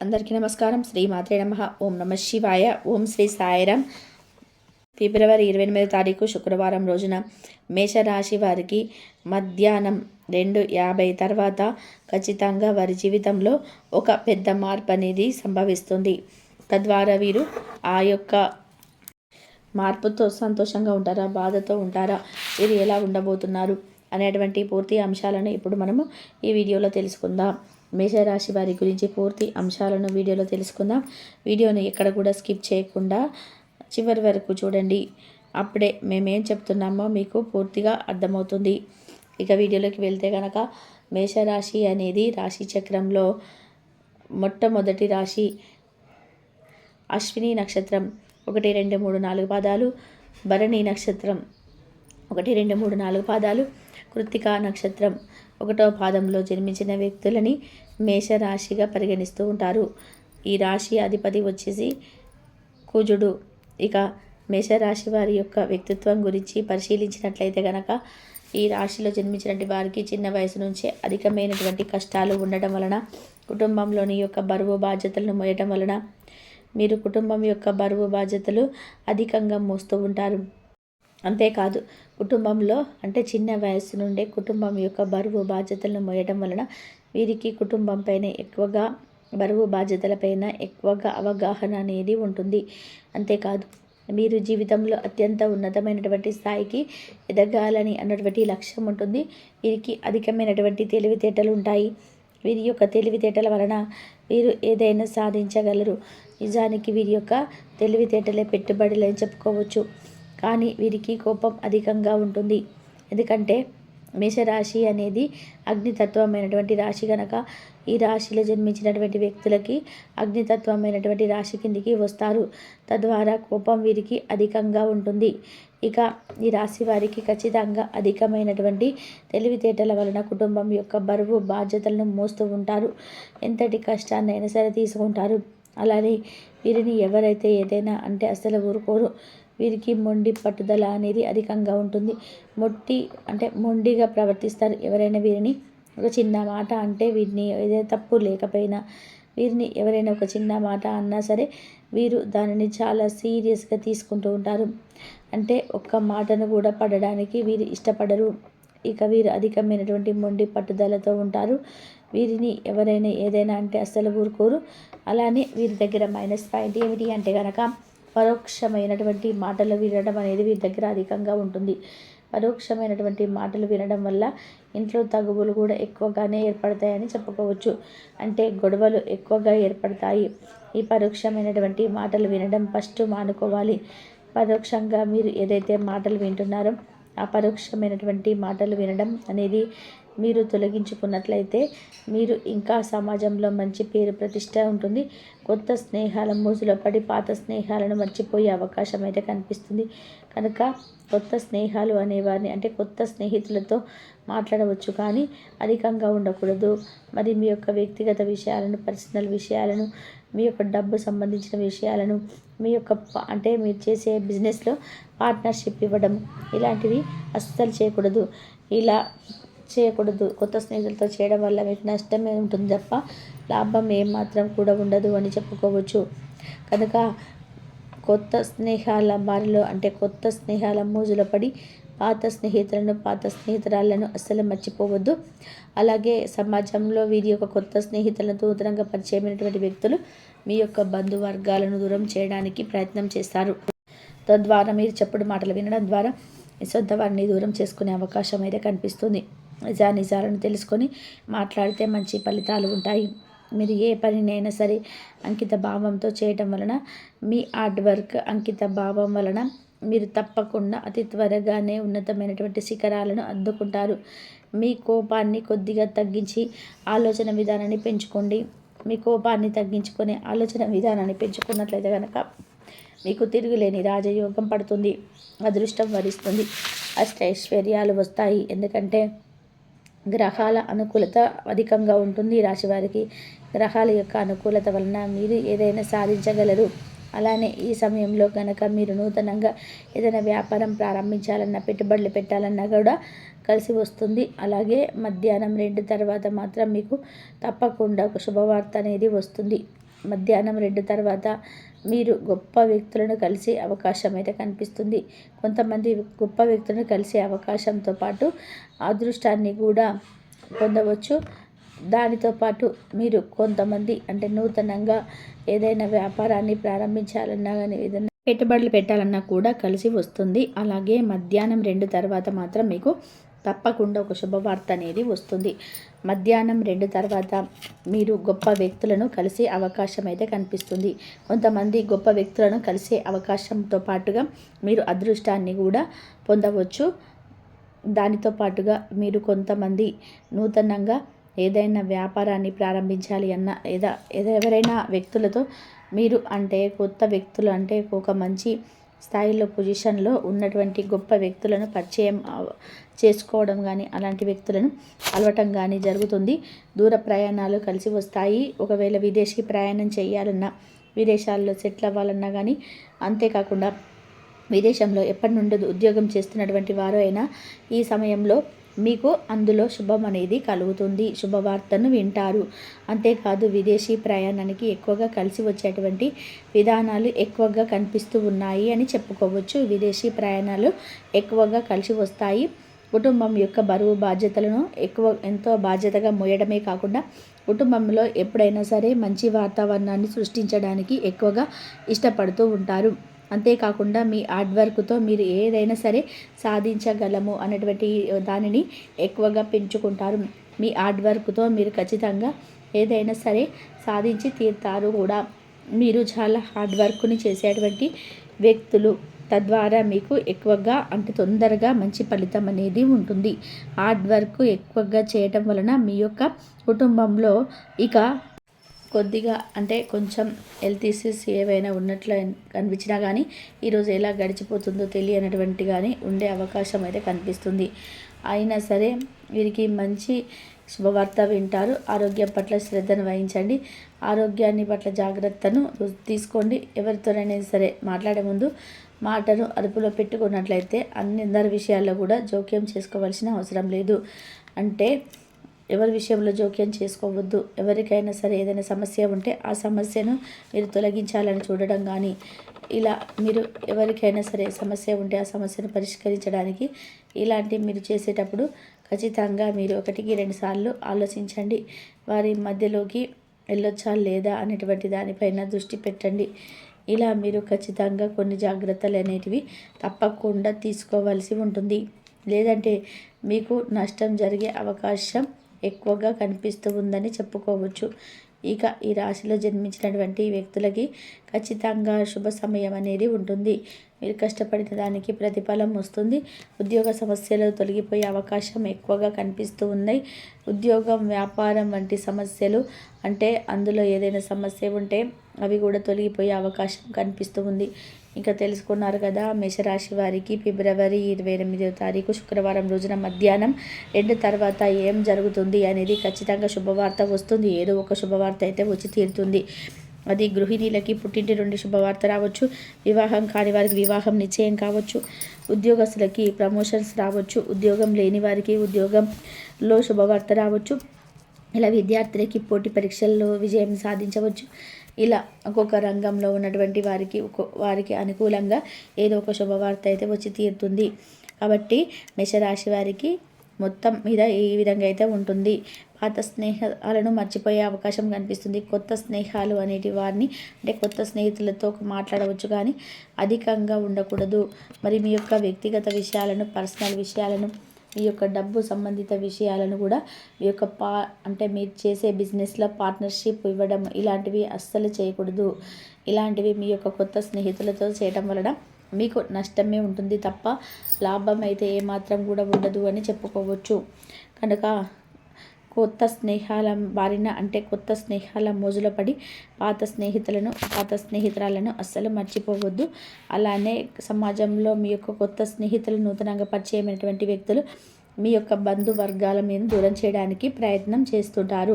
అందరికీ నమస్కారం. శ్రీ మాత్రే నమ. ఓం నమ శివాయ. ఓం శ్రీ సాయిరామ్ ఫిబ్రవరి ఇరవై ఎనిమిదో తారీఖు శుక్రవారం రోజున మేషరాశి వారికి మధ్యాహ్నం రెండు యాభై తర్వాత ఖచ్చితంగా వారి జీవితంలో ఒక పెద్ద మార్పు అనేది సంభవిస్తుంది. తద్వారా వీరు ఆ యొక్క మార్పుతో సంతోషంగా ఉంటారా? బాధతో ఉంటారా? వీరు ఎలా ఉండబోతున్నారు? అనేటువంటి పూర్తి అంశాలను ఇప్పుడు మనము ఈ వీడియోలో తెలుసుకుందాం. మేషరాశి వారి గురించి పూర్తి అంశాలను వీడియోలో తెలుసుకుందాం. వీడియోని ఎక్కడ కూడా స్కిప్ చేయకుండా చివరి వరకు చూడండి. అప్పుడే మేమేం చెప్తున్నామో మీకు పూర్తిగా అర్థమవుతుంది. ఇక వీడియోలోకి వెళ్తే కనుక మేషరాశి అనేది రాశి చక్రంలో మొట్టమొదటి రాశి. అశ్విని నక్షత్రం ఒకటి రెండు మూడు నాలుగు పాదాలు. భరణి నక్షత్రం ఒకటి రెండు మూడు నాలుగు పాదాలు. కృత్తికా నక్షత్రం ఒకటో పాదంలో జన్మించిన వ్యక్తులని మేషరాశిగా పరిగణిస్తూ ఉంటారు. ఈ రాశి అధిపతి వచ్చేసి కుజుడు. ఇక మేషరాశి వారి యొక్క వ్యక్తిత్వం గురించి పరిశీలించినట్లయితే కనుక ఈ రాశిలో జన్మించినటువంటి వారికి చిన్న వయసు నుంచే అధికమైనటువంటి కష్టాలు ఉండటం వలన కుటుంబంలోని యొక్క బరువు బాధ్యతలను మోయటం వలన మీరు కుటుంబం యొక్క బరువు బాధ్యతలు అధికంగా మోస్తూ ఉంటారు. అంతేకాదు కుటుంబంలో అంటే చిన్న వయస్సు నుండే కుటుంబం యొక్క బరువు బాధ్యతలను మోయడం వలన వీరికి కుటుంబంపైన ఎక్కువగా బరువు బాధ్యతలపైన ఎక్కువగా అవగాహన అనేది ఉంటుంది. అంతేకాదు మీరు జీవితంలో అత్యంత ఉన్నతమైనటువంటి స్థాయికి ఎదగాలని అన్నటువంటి లక్ష్యం ఉంటుంది. వీరికి అధికమైనటువంటి తెలివితేటలు ఉంటాయి. వీరి యొక్క తెలివితేటల వలన వీరు ఏదైనా సాధించగలరు. నిజానికి వీరి యొక్క తెలివితేటలే పెట్టుబడులని చెప్పుకోవచ్చు. కానీ వీరికి కోపం అధికంగా ఉంటుంది. ఎందుకంటే మేషరాశి అనేది అగ్నితత్వమైనటువంటి రాశి కనుక ఈ రాశిలో జన్మించినటువంటి వ్యక్తులకి అగ్నితత్వమైనటువంటి రాశి కిందికి వస్తారు. తద్వారా కోపం వీరికి అధికంగా ఉంటుంది. ఇక ఈ రాశి వారికి ఖచ్చితంగా అధికమైనటువంటి తెలివితేటల వలన కుటుంబం యొక్క బరువు బాధ్యతలను మోస్తూ ఉంటారు. ఎంతటి కష్టాన్నైనా సరే తీసుకుంటారు అలానే వీరిని ఎవరైతే ఏదైనా అంటే అసలు ఊరుకోరు. వీరికి మొండి పట్టుదల అనేది అధికంగా ఉంటుంది. మొట్టి అంటే మొండిగా ప్రవర్తిస్తారు. ఎవరైనా వీరిని ఒక చిన్న మాట అంటే వీరిని ఏదైనా తప్పు లేకపోయినా వీరిని ఎవరైనా ఒక చిన్న మాట అన్నా సరే వీరు దానిని చాలా సీరియస్గా తీసుకుంటూ ఉంటారు. అంటే ఒక్క మాటను కూడా పడడానికి వీరు ఇష్టపడరు. ఇక వీరు అధికమైనటువంటి మొండి పట్టుదలతో ఉంటారు. వీరిని ఎవరైనా ఏదైనా అంటే అస్సలు ఊరుకోరు. అలానే వీరి దగ్గర మైనస్ పాయింట్ ఏమిటి అంటే కనుక పరోక్షమైనటువంటి మాటలు వినడం అనేది వీరి దగ్గర అధికంగా ఉంటుంది. పరోక్షమైనటువంటి మాటలు వినడం వల్ల ఇంట్లో తగువులు కూడా ఎక్కువగానే ఏర్పడతాయని చెప్పుకోవచ్చు. అంటే గొడవలు ఎక్కువగా ఏర్పడతాయి. ఈ పరోక్షమైనటువంటి మాటలు వినడం ఫస్ట్ మానుకోవాలి. పరోక్షంగా మీరు ఏదైతే మాటలు వింటున్నారో ఆ పరోక్షమైనటువంటి మాటలు వినడం అనేది మీరు తొలగించుకున్నట్లయితే మీరు ఇంకా సమాజంలో మంచి పేరు ప్రతిష్ట ఉంటుంది. కొత్త స్నేహాల మోజులో పడి పాత స్నేహాలను మర్చిపోయే అవకాశం అయితే కనిపిస్తుంది. కనుక కొత్త స్నేహాలు అనేవారిని అంటే కొత్త స్నేహితులతో మాట్లాడవచ్చు కానీ అధికంగా ఉండకూడదు. మరి మీ యొక్క వ్యక్తిగత విషయాలను పర్సనల్ విషయాలను మీ యొక్క డబ్బు సంబంధించిన విషయాలను మీ యొక్క అంటే మీరు చేసే బిజినెస్లో పార్ట్నర్షిప్ ఇవ్వడం ఇలాంటివి అస్సలు చేయకూడదు. ఇలా చేయకూడదు. కొత్త స్నేహితులతో చేయడం వల్ల మీకు నష్టమే ఉంటుంది తప్ప లాభం ఏమాత్రం కూడా ఉండదు అని చెప్పుకోవచ్చు. కనుక కొత్త స్నేహాల బారిలో అంటే కొత్త స్నేహాల మోజులో పడి పాత స్నేహితులను పాత స్నేహితురాలను అస్సలు మర్చిపోవద్దు. అలాగే సమాజంలో వీరి యొక్క కొత్త స్నేహితులను నూతనంగా పరిచయమైనటువంటి వ్యక్తులు మీ యొక్క బంధువర్గాలను దూరం చేయడానికి ప్రయత్నం చేస్తారు. తద్వారా మీరు చెప్పుడు మాటలు వినడం ద్వారా మీ సొంత వారిని దూరం చేసుకునే అవకాశం అయితే కనిపిస్తుంది. నిజా నిజాలను తెలుసుకొని మాట్లాడితే మంచి ఫలితాలు ఉంటాయి. మీరు ఏ పనినైనా సరే అంకిత భావంతో చేయటం వలన మీ హార్డ్ వర్క్ అంకిత భావం వలన మీరు తప్పకుండా అతి త్వరగానే ఉన్నతమైనటువంటి శిఖరాలను అందుకుంటారు. మీ కోపాన్ని కొద్దిగా తగ్గించి ఆలోచన విధానాన్ని పెంచుకోండి. మీ కోపాన్ని తగ్గించుకునే ఆలోచన విధానాన్ని పెంచుకున్నట్లయితే కనుక మీకు తిరుగులేని రాజయోగం పడుతుంది. అదృష్టం వరిస్తుంది. అష్టైశ్వర్యాలు వస్తాయి. ఎందుకంటే గ్రహాల అనుకూలత అధికంగా ఉంటుంది రాశి వారికి. గ్రహాల యొక్క అనుకూలత వలన మీరు ఏదైనా సాధించగలరు. అలానే ఈ సమయంలో కనుక మీరు నూతనంగా ఏదైనా వ్యాపారం ప్రారంభించాలన్నా పెట్టుబడులు పెట్టాలన్నా కూడా కలిసి వస్తుంది. అలాగే మధ్యాహ్నం రెండు తర్వాత మాత్రం మీకు తప్పకుండా ఒక శుభవార్త అనేది వస్తుంది. మధ్యాహ్నం రెండు తర్వాత మీరు గొప్ప వ్యక్తులను కలిసే అవకాశం అయితే కనిపిస్తుంది. కొంతమంది గొప్ప వ్యక్తులను కలిసే అవకాశంతో పాటు అదృష్టాన్ని కూడా పొందవచ్చు. దానితో పాటు మీరు కొంతమంది అంటే నూతనంగా ఏదైనా వ్యాపారాన్ని ప్రారంభించాలన్నా కానీ ఏదైనా పెట్టుబడులు పెట్టాలన్నా కూడా కలిసి వస్తుంది. అలాగే మధ్యాహ్నం రెండు తర్వాత మాత్రం మీకు తప్పకుండా ఒక శుభవార్త అనేది వస్తుంది. మధ్యాహ్నం రెండు తర్వాత మీరు గొప్ప వ్యక్తులను కలిసే అవకాశం అయితే కనిపిస్తుంది. కొంతమంది గొప్ప వ్యక్తులను కలిసే అవకాశంతో పాటుగా మీరు అదృష్టాన్ని కూడా పొందవచ్చు. దానితో పాటుగా మీరు కొంతమంది నూతనంగా ఏదైనా వ్యాపారాన్ని ప్రారంభించాలి అన్న ఏదా ఎవరైనా వ్యక్తులతో మీరు అంటే కొత్త వ్యక్తులు అంటే ఒక మంచి స్థాయిలో పొజిషన్లో ఉన్నటువంటి గొప్ప వ్యక్తులను పరిచయం చేసుకోవడం కానీ అలాంటి వ్యక్తులను కలవటం కానీ జరుగుతుంది. దూర ప్రయాణాలు కలిసి వస్తాయి. ఒకవేళ విదేశీ ప్రయాణం చేయాలన్నా విదేశాల్లో సెటిల్ అవ్వాలన్నా కానీ అంతేకాకుండా విదేశంలో ఎప్పటి నుండి ఉద్యోగం చేస్తున్నటువంటి వారు అయినా ఈ సమయంలో మీకు అందులో శుభం అనేది కలుగుతుంది. శుభవార్తను వింటారు. అంతేకాదు విదేశీ ప్రయాణానికి ఎక్కువగా కలిసి వచ్చేటువంటి విధానాలు ఎక్కువగా కనిపిస్తూ ఉన్నాయి అని చెప్పుకోవచ్చు. విదేశీ ప్రయాణాలు ఎక్కువగా కలిసి వస్తాయి. కుటుంబం యొక్క బరువు బాధ్యతలను ఎక్కువ ఎంతో బాధ్యతగా మోయడమే కాకుండా కుటుంబంలో ఎప్పుడైనా సరే మంచి వాతావరణాన్ని సృష్టించడానికి ఎక్కువగా ఇష్టపడుతూ ఉంటారు. అంతేకాకుండా మీ హార్డ్ వర్క్తో మీరు ఏదైనా సరే సాధించగలము అనేటువంటి దానిని ఎక్కువగా పెంచుకుంటారు. మీ హార్డ్ వర్క్తో మీరు ఖచ్చితంగా ఏదైనా సరే సాధించి తీరుతారు కూడా. మీరు చాలా హార్డ్ వర్క్ని చేసేటువంటి వ్యక్తులు తద్వారా మీకు ఎక్కువగా అంటే తొందరగా మంచి ఫలితం అనేది ఉంటుంది. హార్డ్ వర్క్ ఎక్కువగా చేయటం వలన మీ యొక్క కుటుంబంలో ఇక కొద్దిగా అంటే కొంచెం హెల్త్ ఇష్యూస్ ఏవైనా ఉన్నట్లు కనిపించినా కానీ ఈరోజు ఎలా గడిచిపోతుందో తెలియనటువంటి కానీ ఉండే అవకాశం అయితే కనిపిస్తుంది. అయినా సరే వీరికి మంచి శుభవార్త వింటారు. ఆరోగ్యం పట్ల శ్రద్ధను వహించండి. ఆరోగ్యాన్ని పట్ల జాగ్రత్తను తీసుకోండి. ఎవరితోనైనా సరే మాట్లాడే ముందు మాటను అదుపులో పెట్టుకున్నట్లయితే అన్ని అందరి విషయాల్లో కూడా జోక్యం చేసుకోవాల్సిన అవసరం లేదు. అంటే ఎవరి విషయంలో జోక్యం చేసుకోవద్దు. ఎవరికైనా సరే ఏదైనా సమస్య ఉంటే ఆ సమస్యను మీరు తొలగించాలని చూడడం కానీ ఇలా మీరు ఎవరికైనా సరే సమస్య ఉంటే ఆ సమస్యను పరిష్కరించడానికి ఇలాంటి మీరు చేసేటప్పుడు ఖచ్చితంగా మీరు ఒకటికి రెండు సార్లు ఆలోచించండి. వారి మధ్యలోకి వెళ్ళొచ్చా లేదా అనేటువంటి దానిపైన దృష్టి పెట్టండి. ఇలా మీరు ఖచ్చితంగా కొన్ని జాగ్రత్తలు అనేటివి తప్పకుండా తీసుకోవాల్సి ఉంటుంది. లేదంటే మీకు నష్టం జరిగే అవకాశం ఎక్కువగా కనిపిస్తూ ఉందని చెప్పుకోవచ్చు. ఇక ఈ రాశిలో జన్మించినటువంటి వ్యక్తులకి ఖచ్చితంగా శుభ సమయం అనేది ఉంటుంది. మీరు కష్టపడిన దానికి ప్రతిఫలం వస్తుంది. ఉద్యోగ సమస్యలు తొలగిపోయే అవకాశం ఎక్కువగా కనిపిస్తూ ఉన్నాయి. ఉద్యోగం వ్యాపారం వంటి సమస్యలు అంటే అందులో ఏదైనా సమస్య ఉంటే అవి కూడా తొలగిపోయే అవకాశం కనిపిస్తూ ఉంది. ఇంకా తెలుసుకున్నారు కదా మేషరాశి వారికి ఫిబ్రవరి ఇరవై ఎనిమిదవ తారీఖు శుక్రవారం రోజున మధ్యాహ్నం రెండు తర్వాత ఏం జరుగుతుంది అనేది ఖచ్చితంగా శుభవార్త వస్తుంది. ఏదో ఒక శుభవార్త అయితే వచ్చి తీరుతుంది. అది గృహిణీలకి పుట్టింటి నుండి శుభవార్త రావచ్చు. వివాహం కాని వారికి వివాహం నిశ్చయం కావచ్చు. ఉద్యోగస్తులకి ప్రమోషన్స్ రావచ్చు. ఉద్యోగం లేని వారికి ఉద్యోగంలో శుభవార్త రావచ్చు. ఇలా విద్యార్థులకి పోటీ పరీక్షల్లో విజయం సాధించవచ్చు. ఇలా ఒక్కొక్క రంగంలో ఉన్నటువంటి వారికి వారికి అనుకూలంగా ఏదో ఒక శుభవార్త అయితే వచ్చి తీరుతుంది. కాబట్టి మేషరాశి వారికి మొత్తం మీద ఈ విధంగా అయితే ఉంటుంది. పాత స్నేహాలను మర్చిపోయే అవకాశం కనిపిస్తుంది. కొత్త స్నేహాలు అనేటి వారిని అంటే కొత్త స్నేహితులతో మాట్లాడవచ్చు కానీ అధికంగా ఉండకూడదు. మరి మీ యొక్క వ్యక్తిగత విషయాలను పర్సనల్ విషయాలను మీ యొక్క డబ్బు సంబంధిత విషయాలను కూడా మీ యొక్క పా అంటే మీరు చేసే బిజినెస్లో పార్ట్నర్షిప్ ఇవ్వడం ఇలాంటివి అస్సలు చేయకూడదు. ఇలాంటివి మీ యొక్క కొత్త స్నేహితులతో చేయడం వలన మీకు నష్టమే ఉంటుంది తప్ప లాభం అయితే ఏమాత్రం కూడా ఉండదు అని చెప్పుకోవచ్చు. కనుక కొత్త స్నేహాల బారిన అంటే కొత్త స్నేహాల మోజులో పడి పాత స్నేహితులను పాత స్నేహితురాలను అస్సలు మర్చిపోవద్దు. అలానే సమాజంలో మీ యొక్క కొత్త స్నేహితులు నూతనంగా పరిచయమైనటువంటి వ్యక్తులు మీ యొక్క బంధువర్గాల మీద దూరం చేయడానికి ప్రయత్నం చేస్తుంటారు.